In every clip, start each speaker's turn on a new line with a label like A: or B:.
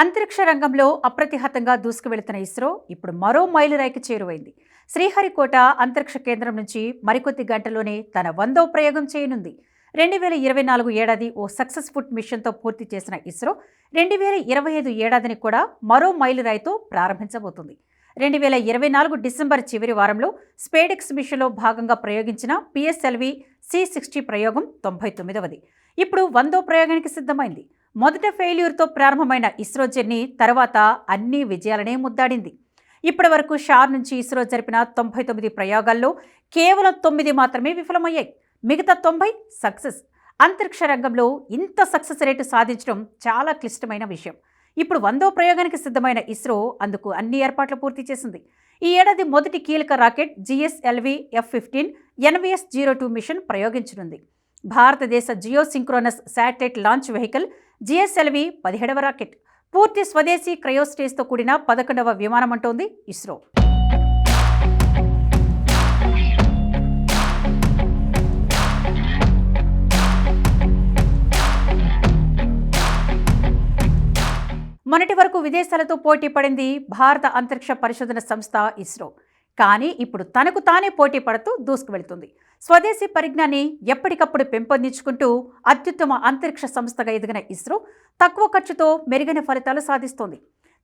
A: అంతరిక్ష రంగంలో అప్రతిహతంగా దూసుకువెళుతున్న ఇస్రో ఇప్పుడు మరో మైలురాయికి చేరువైంది. శ్రీహరికోట అంతరిక్ష కేంద్రం నుంచి మరికొద్ది గంటలోనే తన వందో ప్రయోగం చేయనుంది. రెండు వేల ఇరవై నాలుగు ఏడాది ఓ సక్సెస్ఫుల్ మిషన్తో పూర్తి చేసిన ఇస్రో రెండు వేల ఇరవై ఐదు ఏడాదిని కూడా మరో మైలురాయితో ప్రారంభించబోతుంది. రెండు వేల ఇరవై నాలుగు డిసెంబర్ చివరి వారంలో స్పేడెక్స్ మిషన్లో భాగంగా ప్రయోగించిన పిఎస్ఎల్వి సి సిక్స్టీ ప్రయోగం తొంభై తొమ్మిదవది. ఇప్పుడు వందో ప్రయోగానికి సిద్ధమైంది. మొదట ఫెయిల్యూర్తో ప్రారంభమైన ఇస్రో జర్నీ తర్వాత అన్ని విజయాలనే ముద్దాడింది. ఇప్పటి వరకు షార్ నుంచి ఇస్రో జరిపిన తొంభై తొమ్మిది ప్రయోగాల్లో కేవలం తొమ్మిది మాత్రమే విఫలమయ్యాయి. మిగతా తొంభై సక్సెస్. అంతరిక్ష రంగంలో ఇంత సక్సెస్ రేటు సాధించడం చాలా క్లిష్టమైన విషయం. ఇప్పుడు వందో ప్రయోగానికి సిద్ధమైన ఇస్రో అందుకు అన్ని ఏర్పాట్లు పూర్తి చేసింది. ఈ ఏడాది మొదటి కీలక rocket GSLV F fifteen NVS zero two mission ప్రయోగించనుంది. భారతదేశ geosynchronous satellite launch vehicle GSLV పదిహేడవ రాకెట్. పూర్తి స్వదేశీ క్రయోస్టేజ్తో కూడిన పదకొండవ విమానం అంటోంది ఇస్రో. మొన్నటి వరకు విదేశాలతో పోటీ పడింది భారత అంతరిక్ష పరిశోధన సంస్థ ఇస్రో. కానీ ఇప్పుడు తనకు తానే పోటీ పడుతూ దూసుకువెళుతుంది స్వదేశీ పరిజ్ఞాన్ని ఎప్పటికప్పుడు పెంపొందించుకుంటూ అత్యుత్తమ అంతరిక్ష సంస్థగా ఎదిగిన ఇస్రో తక్కువ ఖర్చుతో మెరుగైన ఫలితాలు సాధిస్తోంది.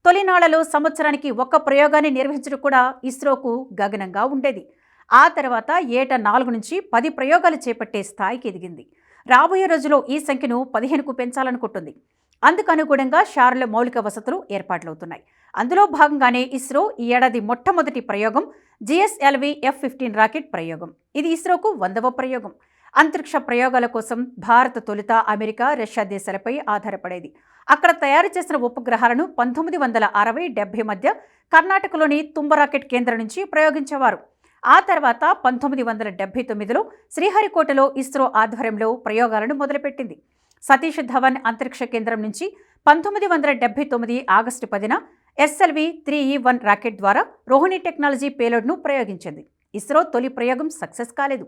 A: తొలినాళ్ళలో సంవత్సరానికి ఒక్క ప్రయోగాన్ని నిర్వహించడం కూడా ఇస్రోకు గగనంగా ఉండేది. ఆ తర్వాత ఏటా నాలుగు నుంచి పది ప్రయోగాలు చేపట్టే స్థాయికి ఎదిగింది. రాబోయే రోజులో ఈ సంఖ్యను పదిహేనుకు పెంచాలనుకుంటుంది. అందుకు అనుగుణంగా షారుల మౌలిక వసతులు ఏర్పాట్లవుతున్నాయి. అందులో భాగంగానే ఇస్రో ఈ ఏడాది మొట్టమొదటి ప్రయోగం జిఎస్ఎల్వి ఎఫ్ ఫిఫ్టీన్ రాకెట్ ప్రయోగం. ఇది ఇస్రోకు వందవ ప్రయోగం. అంతరిక్ష ప్రయోగాల కోసం భారత్ తొలుత అమెరికా రష్యా దేశాలపై ఆధారపడేది. అక్కడ తయారు చేసిన ఉపగ్రహాలను పంతొమ్మిది వందల అరవై డెబ్బై మధ్య కర్ణాటకలోని తుంబ రాకెట్ కేంద్రం నుంచి ప్రయోగించేవారు. ఆ తర్వాత పంతొమ్మిది వందల డెబ్బై తొమ్మిదిలో శ్రీహరికోటలో ఇస్రో ఆధ్వర్యంలో ప్రయోగాలను మొదలుపెట్టింది. సతీష్ ధవన్ అంతరిక్ష కేంద్రం నుంచి పంతొమ్మిది వందల డెబ్బై తొమ్మిది ఆగస్టు పదిన SLV three E one rocket ద్వారా రోహిణి టెక్నాలజీ పేలోడ్ను ప్రయోగించింది. ఇస్రో తొలి ప్రయోగం సక్సెస్ కాలేదు.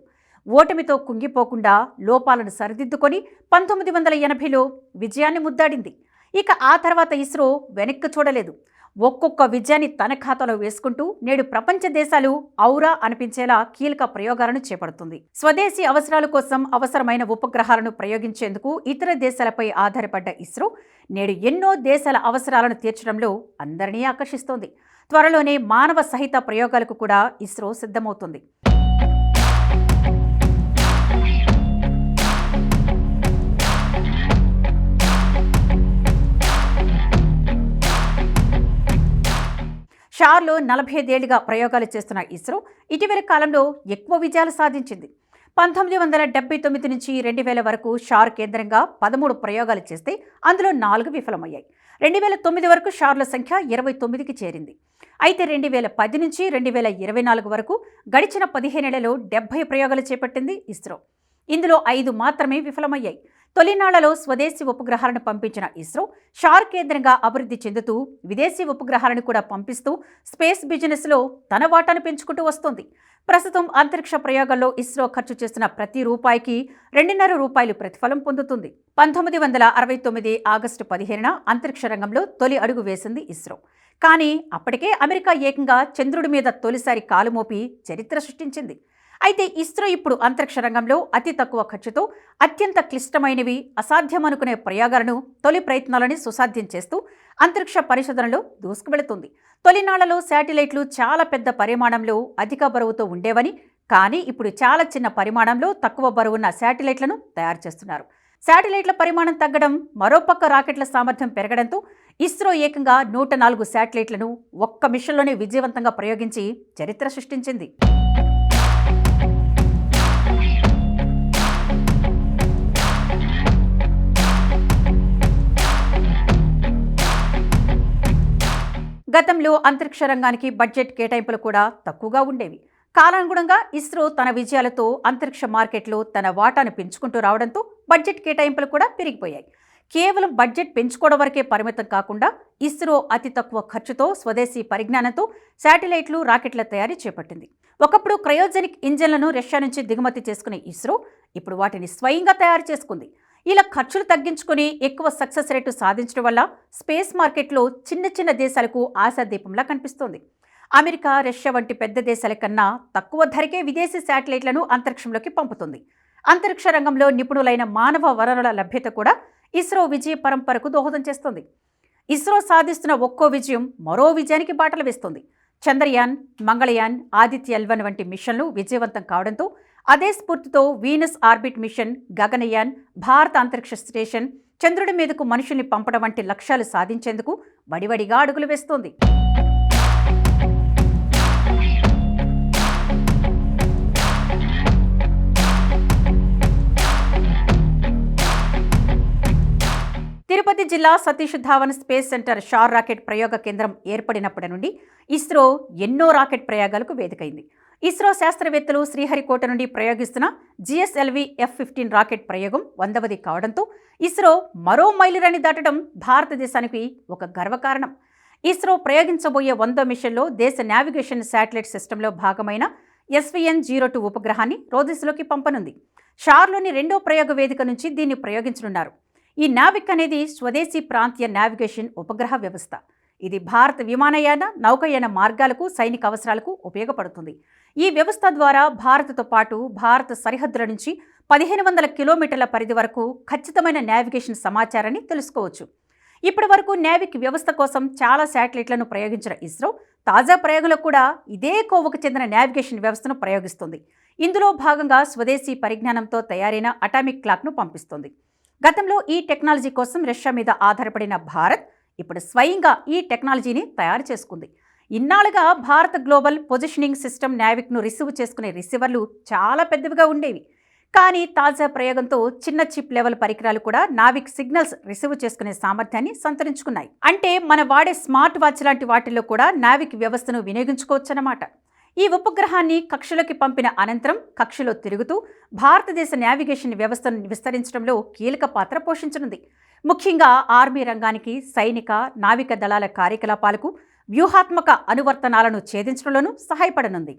A: ఓటమితో కుంగిపోకుండా లోపాలను సరిదిద్దుకొని పంతొమ్మిది వందల ఎనభైలో విజయాన్ని ముద్దాడింది. ఇక ఆ తర్వాత ఇస్రో వెనక్కి చూడలేదు. ఒక్కొక్క విజయాన్ని తన ఖాతాలో వేసుకుంటూ నేడు ప్రపంచ దేశాలు ఔరా అనిపించేలా కీలక ప్రయోగాలను చేపడుతుంది. స్వదేశీ అవసరాల కోసం అవసరమైన ఉపగ్రహాలను ప్రయోగించేందుకు ఇతర దేశాలపై ఆధారపడ్డ ఇస్రో నేడు ఎన్నో దేశాల అవసరాలను తీర్చడంలో అందరినీ ఆకర్షిస్తోంది. త్వరలోనే మానవ సహిత ప్రయోగాలకు కూడా ఇస్రో సిద్ధమవుతుంది. షార్లో నలభై ఐదేళ్ళుగా ప్రయోగాలు చేస్తున్న ఇస్రో ఇటీవల కాలంలో ఎక్కువ విజయాలు సాధించింది. పంతొమ్మిది వందల డెబ్బై తొమ్మిది నుంచి రెండు వేల వరకు షార్ కేంద్రంగా పదమూడు ప్రయోగాలు చేస్తే అందులో నాలుగు విఫలమయ్యాయి. రెండు వేల తొమ్మిది వరకు షార్ల సంఖ్య ఇరవై తొమ్మిదికి చేరింది. అయితే రెండు వేల పది నుంచి రెండు వేల ఇరవై నాలుగు వరకు గడిచిన పదిహేనేళ్ళలో డెబ్బై ప్రయోగాలు చేపట్టింది ఇస్రో. ఇందులో ఐదు మాత్రమే విఫలమయ్యాయి. తొలినాళ్ళలో స్వదేశీ ఉపగ్రహాలను పంపించిన ఇస్రో షార్ కేంద్రంగా అభివృద్ధి చెందుతూ విదేశీ ఉపగ్రహాలను కూడా పంపిస్తూ స్పేస్ బిజినెస్లో తన వాటాను పెంచుకుంటూ వస్తోంది. ప్రస్తుతం అంతరిక్ష ప్రయోగాల్లో ఇస్రో ఖర్చు చేసిన ప్రతి రూపాయికి రెండున్నర రూపాయలు ప్రతిఫలం పొందుతుంది. పంతొమ్మిది వందల అరవై తొమ్మిది ఆగస్టు పదిహేనున అంతరిక్ష రంగంలో తొలి అడుగు వేసింది ఇస్రో. కానీ అప్పటికే అమెరికా ఏకంగా చంద్రుడి మీద తొలిసారి కాలుమోపి చరిత్ర సృష్టించింది. అయితే ఇస్రో ఇప్పుడు అంతరిక్ష రంగంలో అతి తక్కువ ఖర్చుతో అత్యంత క్లిష్టమైనవి అసాధ్యమనుకునే ప్రయోగాలను తొలి ప్రయత్నాలని సుసాధ్యం చేస్తూ అంతరిక్ష పరిశోధనలో దూసుకువెళుతుంది. తొలినాళ్ళలో శాటిలైట్లు చాలా పెద్ద పరిమాణంలో అధిక బరువుతో ఉండేవని కానీ ఇప్పుడు చాలా చిన్న పరిమాణంలో తక్కువ బరువున్న శాటిలైట్లను తయారు చేస్తున్నారు. శాటిలైట్ల పరిమాణం తగ్గడం మరోపక్క రాకెట్ల సామర్థ్యం పెరగడంతో ఇస్రో ఏకంగా నూట నాలుగు శాటిలైట్లను ఒక్క మిషన్లోనే విజయవంతంగా ప్రయోగించి చరిత్ర సృష్టించింది. గతంలో అంతరిక్ష రంగానికి బడ్జెట్ కేటాయింపులు కూడా తక్కువగా ఉండేవి. కాలానుగుణంగా ఇస్రో తన విజయాలతో అంతరిక్ష మార్కెట్లో తన వాటాను పెంచుకుంటూ రావడంతో బడ్జెట్ కేటాయింపులు కూడా పెరిగిపోయాయి. కేవలం బడ్జెట్ పెంచుకోవడం వరకే పరిమితం కాకుండా ఇస్రో అతి తక్కువ ఖర్చుతో స్వదేశీ పరిజ్ఞానంతో శాటిలైట్లు రాకెట్ల తయారీ చేపట్టింది. ఒకప్పుడు క్రయోజెనిక్ ఇంజన్లను రష్యా నుంచి దిగుమతి చేసుకునే ఇస్రో ఇప్పుడు వాటిని స్వయంగా తయారు చేసుకుంది. ఇలా ఖర్చులు తగ్గించుకుని ఎక్కువ సక్సెస్ రేటు సాధించడం వల్ల స్పేస్ మార్కెట్లో చిన్న చిన్న దేశాలకు ఆశాదీపంలా కనిపిస్తోంది. అమెరికా రష్యా వంటి పెద్ద దేశాల కన్నా తక్కువ ధరకే విదేశీ శాటిలైట్లను అంతరిక్షంలోకి పంపుతుంది. అంతరిక్ష రంగంలో నిపుణులైన మానవ వనరుల లభ్యత కూడా ఇస్రో విజయ పరంపరకు దోహదం చేస్తుంది. ఇస్రో సాధిస్తున్న ఒక్కో విజయం మరో విజయానికి బాటలు వేస్తుంది. చంద్రయాన్ మంగళయాన్ ఆదిత్య ఎల్వన్ వంటి మిషన్లు విజయవంతం కావడంతో అదే స్ఫూర్తితో వీనస్ ఆర్బిట్ మిషన్ గగనయాన్ భారత అంతరిక్ష స్టేషన్ చంద్రుడి మీదకు మనుషుల్ని పంపడం వంటి లక్ష్యాలు సాధించేందుకు వడివడిగా అడుగులు వేస్తోంది. తిరుపతి జిల్లా Satish Dhawan space centre SHAR rocket ప్రయోగ కేంద్రం ఏర్పడినప్పటి నుండి ఇస్రో ఎన్నో రాకెట్ ప్రయోగాలకు వేదికైంది. ఇస్రో శాస్త్రవేత్తలు శ్రీహరికోట నుండి ప్రయోగిస్తున్న జిఎస్ఎల్వి ఎఫ్ ఫిఫ్టీన్ రాకెట్ ప్రయోగం వందవది కావడంతో ఇస్రో మరో మైలురాని దాటడం భారతదేశానికి ఒక గర్వకారణం. ఇస్రో ప్రయోగించబోయే వంద మిషన్లో దేశ నావిగేషన్ శాటిలైట్ సిస్టంలో భాగమైన S V N zero two ఉపగ్రహాన్ని రోదిస్లోకి పంపనుంది. షార్లోని రెండో ప్రయోగ వేదిక నుంచి దీన్ని ప్రయోగించనున్నారు. ఈ నావిక్ అనేది స్వదేశీ ప్రాంతీయ నావిగేషన్ ఉపగ్రహ వ్యవస్థ. ఇది భారత విమానయాన నౌకయాన మార్గాలకు సైనిక అవసరాలకు ఉపయోగపడుతుంది. ఈ వ్యవస్థ ద్వారా భారత్తో పాటు భారత సరిహద్దుల నుంచి పదిహేను వందల కిలోమీటర్ల పరిధి వరకు ఖచ్చితమైన నావిగేషన్ సమాచారాన్ని తెలుసుకోవచ్చు. ఇప్పటి వరకు నావిక్ వ్యవస్థ కోసం చాలా శాటిలైట్లను ప్రయోగించిన ఇస్రో తాజా ప్రయోగంలో కూడా ఇదే కోవకు చెందిన నావిగేషన్ వ్యవస్థను ప్రయోగిస్తుంది. ఇందులో భాగంగా స్వదేశీ పరిజ్ఞానంతో తయారైన అటామిక్ క్లాక్ను పంపిస్తుంది. గతంలో ఈ టెక్నాలజీ కోసం రష్యా మీద ఆధారపడిన భారత్ ఇప్పుడు స్వయంగా ఈ టెక్నాలజీని తయారు చేసుకుంది. ఇన్నాళ్ళుగా భారత గ్లోబల్ పొజిషనింగ్ సిస్టమ్ నావిక్ను రిసీవ్ చేసుకునే రిసీవర్లు చాలా పెద్దవిగా ఉండేవి. కానీ తాజా ప్రయోగంతో చిన్న చిప్ లెవెల్ పరికరాలు కూడా నావిక్ సిగ్నల్స్ రిసీవ్ చేసుకునే సామర్థ్యాన్ని సంతరించుకున్నాయి. అంటే మన వాడే స్మార్ట్ వాచ్ లాంటి వాటిల్లో కూడా నావిక్ వ్యవస్థను వినియోగించుకోవచ్చన్నమాట. ఈ ఉపగ్రహాన్ని కక్షలోకి పంపిన అనంతరం కక్షలో తిరుగుతూ భారతదేశ నావిగేషన్ వ్యవస్థను విస్తరించడంలో కీలక పాత్ర పోషించనుంది. ముఖ్యంగా ఆర్మీ రంగానికి సైనిక నావిక దళాల కార్యకలాపాలకు వ్యూహాత్మక అనువర్తనాలను ఛేదించడంలోనూ సహాయపడనుంది.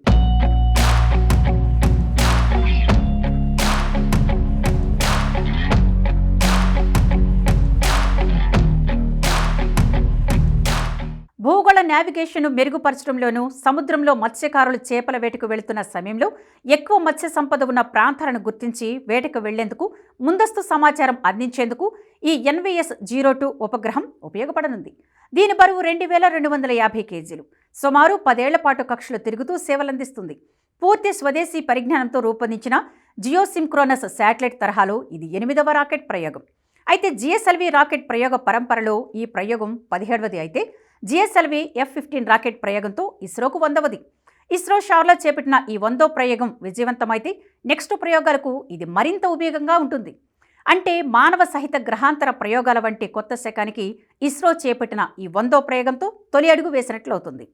A: భూగోళ నావిగేషన్ను మెరుగుపరచడంలోనూ సముద్రంలో మత్స్యకారులు చేపల వేటకు వెళుతున్న సమయంలో ఎక్కువ మత్స్య సంపద ఉన్న ప్రాంతాలను గుర్తించి వేటకు వెళ్ళేందుకు ముందస్తు సమాచారం అందించేందుకు ఈ ఎన్వీఎస్ జీరో టూ ఉపగ్రహం ఉపయోగపడనుంది. దీని బరువు రెండు వేల రెండు వందల యాభై కేజీలు. సుమారు పదేళ్ళ పాటు కక్షలు తిరుగుతూ సేవలందిస్తుంది. పూర్తి స్వదేశీ పరిజ్ఞానంతో రూపొందించిన జియోసింక్రోనస్ శాటిలైట్ తరహాలో ఇది ఎనిమిదవ రాకెట్ ప్రయోగం. అయితే జిఎస్ఎల్వి రాకెట్ ప్రయోగ పరంపరలో ఈ ప్రయోగం పదిహేడవది అయితే జిఎస్ఎల్వి ఎఫ్ ఫిఫ్టీన్ రాకెట్ ప్రయోగంతో ఇస్రోకు వందవది. ఇస్రో షార్లో చేపట్టిన ఈ వందో ప్రయోగం విజయవంతమైతే నెక్స్ట్ ప్రయోగాలకు ఇది మరింత ఉపయోగంగా ఉంటుంది. అంటే మానవ సహిత గ్రహాంతర ప్రయోగాల వంటి కొత్త శకానికి ఇస్రో చేపట్టిన ఈ వందో ప్రయోగంతో తొలి అడుగు వేసినట్లు అవుతుంది.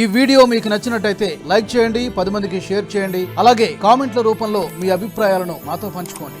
B: ఈ వీడియో మీకు నచ్చినట్టయితే లైక్ చేయండి పది మందికి షేర్ చేయండి అలాగే కామెంట్ల రూపంలో మీ అభిప్రాయాలను మాతో పంచుకోండి.